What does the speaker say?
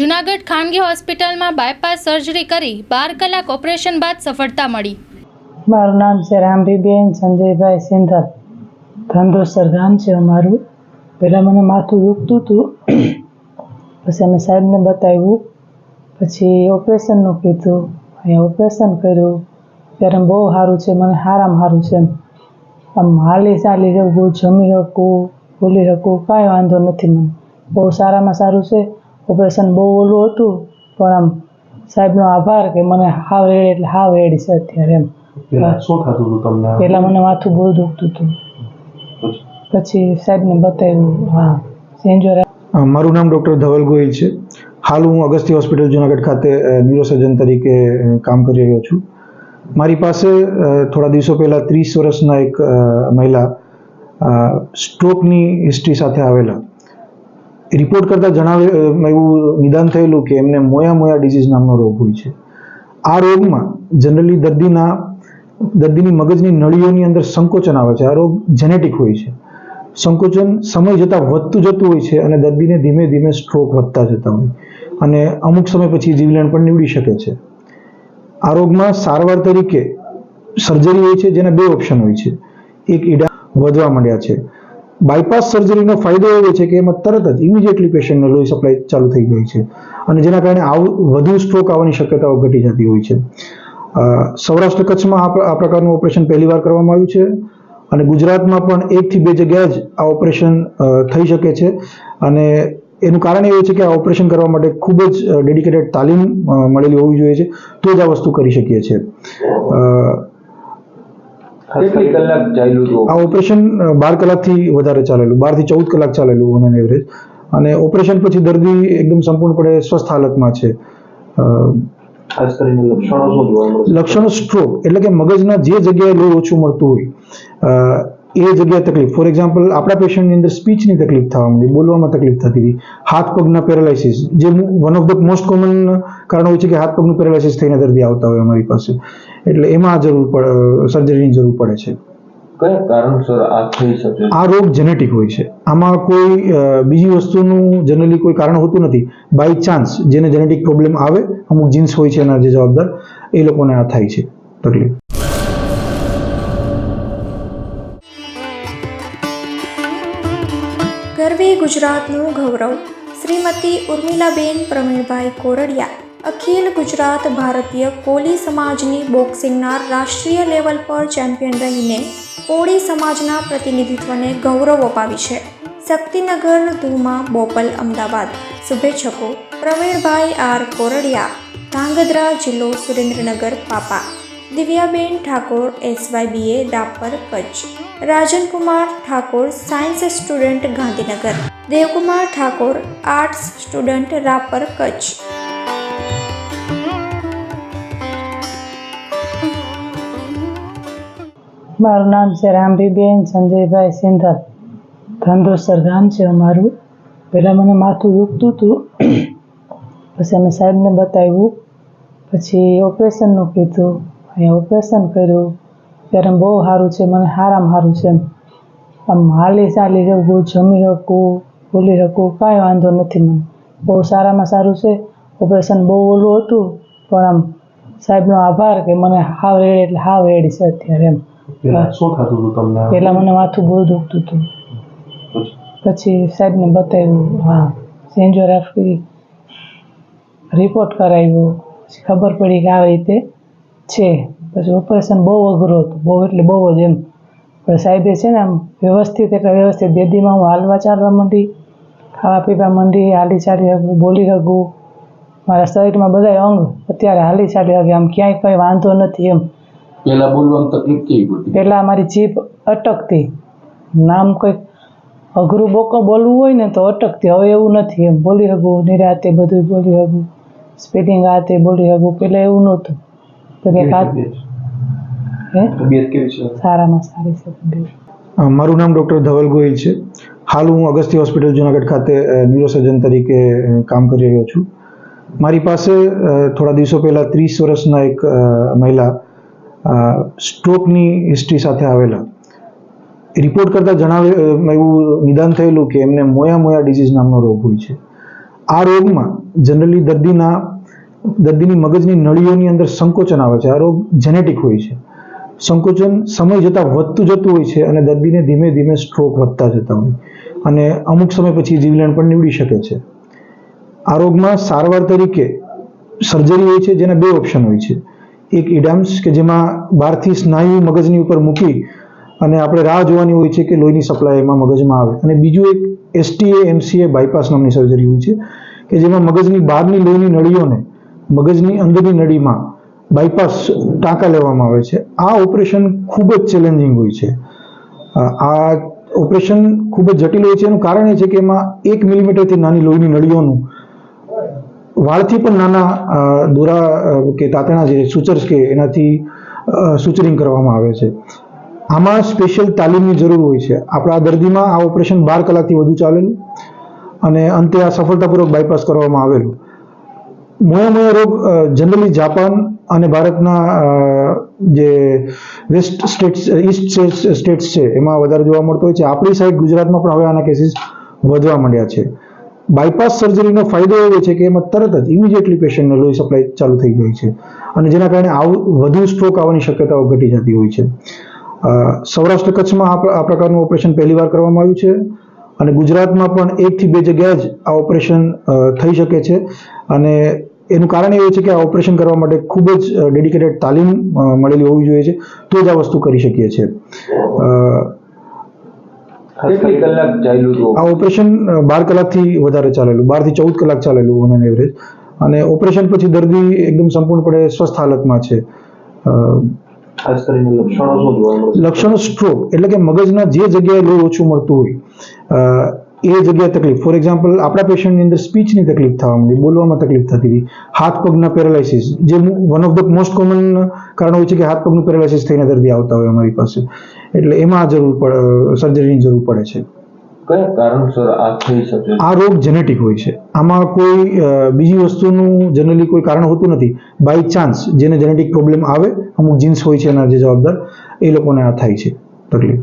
જુનાગઢ ખાનગી હોસ્પિટલમાં bypass surgery કરી બાર કલાક ઓપરેશન બાદ સફળતા મળી. મારું નામ છે રામભીબેન સંજયભાઈ સિંધલ. ધંધોસર ગામ છે અમારું. પહેલાં મને માથું દુખતું હતું. પછી અમે સાહેબને બતાવ્યું. પછી ઓપરેશનનું કીધું. અહીંયા ઓપરેશન કર્યું. ત્યારે બહુ સારું છે, મને સારામાં સારું છે આમ હાલી ચાલી શકું, જમી શકું બોલી શકું, કાંઈ વાંધો નથી મને. બહુ સારામાં સારું છે. ઓપરેશન બહુ ઓલું હતું પણ આમ સાહેબનો આભાર કે મને હાવ રેડ એટલે હાવ રેડ છે અત્યારે એમ. શું થતું હતું તમને? પહેલાં મને માથું બહુ દુખતું હતું. પછી? સાહેબને બતાવ્યું હા સેન્જોર મારું નામ ડૉક્ટર ધવલ ગોહિલ છે. હાલ હું અગસ્તી હોસ્પિટલ જુનાગઢ ખાતે ન્યુરોસર્જન તરીકે કામ કરી રહ્યો છું. મારી પાસે થોડા દિવસો પહેલાં ત્રીસ વર્ષના એક મહિલા સ્ટ્રોકની હિસ્ટ્રી સાથે આવેલા. રિપોર્ટ કરતાં જણાવે એવું નિદાન થયેલું કે એમને મોયા મોયા ડિઝીઝ નામનો રોગ હોય છે. આ રોગમાં જનરલી દર્દીના, દર્દીની મગજની નળીઓની અંદર સંકોચન આવે છે. આ રોગ જેનેટિક હોય છે. સંકોચન સમય જતાં વધતું જતું હોય છે અને દર્દીને ધીમે ધીમે સ્ટ્રોક વધતા જતા હોય. અને અમુક સમય પછી જીવલેણ પણ નીવડી શકે છે. આ રોગમાં સારવાર તરીકે સર્જરી હોય છે, જેના બે ઓપ્શન હોય છે. એક ઈડા વધવા માંડ્યા છે. બાયપાસ સર્જરીનો ફાયદો એવો છે કે એમાં તરત જ ઇમિડિયેટલી પેશન્ટને લોહી સપ્લાય ચાલુ થઈ જાય છે. અને જેના કારણે આવું, વધુ સ્ટ્રોક આવવાની શક્યતાઓ ઘટી જતી હોય છે. સૌરાષ્ટ્ર કચ્છમાં આ પ્ર- આ પ્રકારનું ઓપરેશન પહેલીવાર કરવામાં આવ્યું છે. અને ગુજરાતમાં પણ એકથી બે જગ્યાએ જ આ ઓપરેશન થઈ શકે છે. અને એનું કારણ એવું છે કે આ ઓપરેશન કરવા માટે ખૂબ જ ડેડિકેટેડ તાલીમ મળેલી હોવી જોઈએ છે. તો જ આ વસ્તુ કરી શકીએ છીએ કેટલી કલાક ચાલ્યું હતું? આ ઓપરેશન બાર કલાકથી વધારે ચાલેલું બારથી ચૌદ કલાક ચાલેલું ઓન એવરેજ અને ઓપરેશન પછી દર્દી એકદમ સંપૂર્ણપણે સ્વસ્થ હાલતમાં છે. ખાસ કરીને લક્ષણો શું જોવા મળે લક્ષણો સ્ટ્રોક એટલે કે મગજના જે જગ્યાએ લોહી ઓછું મળતું હોય એ જગ્યાએ તકલીફ. ફોર એક્ઝામ્પલ આપણા પેશન્ટની અંદર સ્પીચની તકલીફ થવા માંડી બોલવામાં તકલીફ થતી હતી હાથ પગના પેરાલાઇસિસ જે one of the most common કારણ હોય છે કે હાથ પગનું પેરાલાઇસિસ થઈને દર્દી આવતા હોય અમારી પાસે. એટલે એમાં જરૂર પડે સર્જરીની જરૂર પડે છે. કયા કારણસર આ થઈ શકે? આ રોગ જેનેટિક હોય છે. આમાં કોઈ બીજી વસ્તુનું જનરલી કોઈ કારણ હોતું નથી. બાય ચાન્સ જેને જેનેટિક પ્રોબ્લેમ આવે અમુક જીન્સ હોય છે એના જે જવાબદાર એ લોકોને આ થાય છે. તકલીફ. ગરવી ગુજરાતનું ગૌરવ. શ્રીમતી ઉર્મિલાબેન પ્રવીણભાઈ કોરડિયા. અખિલ ગુજરાત ભારતીય કોલી સમાજની બોક્સિંગના રાષ્ટ્રીય લેવલ પર ચેમ્પિયન રહીને કોળી સમાજના પ્રતિનિધિત્વને ગૌરવ અપાવી છે. શક્તિનગર ધુમા બોપલ, અમદાવાદ. શુભેચ્છકો, પ્રવીણભાઈ આર કોરડિયા, ધાંગધ્રા જિલ્લો સુરેન્દ્રનગર, પાપા. Divyaben Thakor, SYBA Rapar Kutch. Rajankumar Thakor, science student Gandhinagar. Devkumar Thakor, arts student, Rapar, Kutch. મારું નામ છે રામભીબેન, સંજયભાઈ સિંધલ ધંધોસર ગામ છે અમારું. પહેલાં મને માથું દુખતું હતું. પછી અમે સાહેબને બતાવ્યું. પછી ઓપરેશનનું કીધું. અહીંયા ઓપરેશન કર્યું. ત્યારે બહુ સારું છે, મને સારામાં સારું છે આમ હાલી ચાલી શકું જમી શકું, બોલી શકું, કાંઈ વાંધો નથી મને. બહુ સારામાં સારું છે. ઓપરેશન બહુ ઓલું હતું. પણ આમ સાહેબનો આભાર કે મને હાવ રેડ એટલે હાવ રેડ છે અત્યારે એમ. પેલા શું થતું હતું તમને? પહેલાં મને માથું બહુ દુખતું હતું. પછી? સાહેબને બતાવ્યું હા સેન્જોગ્રાફી રિપોર્ટ કરાવ્યો. પછી ખબર પડી કે આવી રીતે છે. પછી ઓપરેશન બહુ અઘરું હતું બહુ એટલે બહુ જ એમ. પણ સાહેબે છે ને આમ વ્યવસ્થિત એટલે વ્યવસ્થિત બેદીમાં હું હાલવા ચાલવા માંડી ખાવા પીવા માંડી હાલી ચાલી શકું બોલી શકું મારા શરીરમાં બધા અંગ અત્યારે હાલી ચાલી શકે આમ ક્યાંય કંઈ વાંધો નથી એમ. પેલા બોલવામાં તકલીફ કેવી પડતી? પહેલાં અમારી જીભ અટકતી. નામ કંઈક અઘરું બોકો બોલવું હોય ને તો અટકતી. હવે એવું નથી. એમ બોલી શકું નિરાતે બધું બોલી શકું સ્પીડિંગ આ તે બોલી શકું પહેલાં એવું નહોતું. તો કે કેવી હે? તબિયત કેવી છે? સારામાં સારી છે. મારું નામ ડૉક્ટર ધવલ ગોહિલ છે. હાલ હું અગસ્તી હોસ્પિટલ જુનાગઢ ખાતે ન્યુરોસર્જન તરીકે કામ કરી રહ્યો છું. મારી પાસે થોડા દિવસો પહેલાં ત્રીસ વર્ષના એક મહિલા સ્ટ્રોકની હિસ્ટ્રી સાથે આવેલા. રિપોર્ટ કરતાં જણાવે એવું નિદાન થયેલું કે એમને મોયા મોયા ડિઝીઝ નામનો રોગ હોય છે. આ રોગમાં જનરલી દર્દીના, દર્દીની મગજની નળીઓની અંદર સંકોચન આવે છે. આ રોગ જેનેટિક હોય છે. સંકોચન સમય જતાં વધતું જતું હોય છે અને દર્દીને ધીમે ધીમે સ્ટ્રોક વધતા જતા હોય. અને અમુક સમય પછી જીવલેણ પણ નીવડી શકે છે. આ રોગમાં સારવાર તરીકે સર્જરી હોય છે, જેના બે ઓપ્શન હોય છે. એક ઇડામ્સ કે જેમાં બહારથી સ્નાયુ મગજની ઉપર મૂકી અને આપણે રાહ જોવાની હોય છે કે લોહીની સપ્લાય એમાં મગજમાં આવે. અને બીજું એક એસટીએ એમસીએ બાયપાસ નામની સર્જરી હોય છે કે જેમાં મગજની બહારની લોહીની નળીઓને મગજની અંદરની નળીમાં બાયપાસ ટાંકા લેવામાં આવે છે. આ ઓપરેશન ખૂબ જ ચેલેન્જિંગ હોય છે. આ ઓપરેશન ખૂબ જ જટિલ હોય છે. એનું કારણ એ છે કે એમાં એક મિલીમીટરથી નાની લોહીની નળીઓનું વાળથી પણ નાના દોરા કે તાતણા જે સૂચર્સ કે એનાથી સૂચરિંગ કરવામાં આવે છે. આમાં સ્પેશિયલ તાલીમની જરૂર હોય છે. આપણા દર્દીમાં આ ઓપરેશન બાર કલાકથી વધુ ચાલેલું અને અંતે આ સફળતાપૂર્વક બાયપાસ કરવામાં આવેલું. મોયામોયા રોગ જનરલી જાપાન અને ભારતના જે વેસ્ટ સ્ટેટ્સ ઈસ્ટ સ્ટેટ્સ છે, એમાં વધારે જોવા મળતો હોય છે. આપણી સાઈડ ગુજરાતમાં પણ હવે આના કેસીસ વધવા માંડ્યા છે. બાયપાસ સર્જરીનો ફાયદો એવો છે કે એમાં તરત જ ઇમિડિયેટલી પેશન્ટને લોહી સપ્લાય ચાલુ થઈ જાય છે. અને જેના કારણે આવું, વધુ સ્ટ્રોક આવવાની શક્યતાઓ ઘટી જતી હોય છે. સૌરાષ્ટ્ર કચ્છમાં આ પ્ર- આ પ્રકારનું ઓપરેશન પહેલીવાર કરવામાં આવ્યું છે. અને ગુજરાતમાં પણ એકથી બે જગ્યાએ જ આ ઓપરેશન થઈ શકે છે. અને એનું કારણ એવું છે કે આ ઓપરેશન કરવા માટે ખૂબ જ ડેડિકેટેડ તાલીમ મળેલી હોવી જોઈએ છે. તો જ આ વસ્તુ કરી શકીએ છીએ. કેટલી કલાક ચાલ્યું હતું આ ઓપરેશન બાર કલાકથી વધારે ચાલેલું બારથી ચૌદ કલાક ચાલેલું ઓન એવરેજ અને ઓપરેશન પછી દર્દી એકદમ સંપૂર્ણપણે સ્વસ્થ હાલતમાં છે. ખાસ કરીને લક્ષણો શું જોવા મળશે લક્ષણો સ્ટ્રોક એટલે કે મગજના જે જગ્યાએ લોહી ઓછું મળતું હોય એ જગ્યાએ તકલીફ. ફોર એક્ઝામ્પલ આપણા પેશન્ટની અંદર સ્પીચની તકલીફ થવા માંડી બોલવામાં તકલીફ થતી હતી હાથ પગના પેરાલાઇસિસ જે one of the most common કારણ હોય છે કે હાથ પગનું પેરાલાઇસિસ થઈને દર્દી આવતા હોય અમારી પાસે. એટલે એમાં જરૂર પડે સર્જરીની જરૂર પડે છે. કયા કારણસર આ થઈ શકે આ રોગ જેનેટિક હોય છે. આમાં કોઈ બીજી વસ્તુનું જનરલી કોઈ કારણ હોતું નથી. બાય ચાન્સ જેને જેનેટિક પ્રોબ્લેમ આવે અમુક જીન્સ હોય છે એના જે જવાબદાર એ લોકોને આ થાય છે. તકલીફ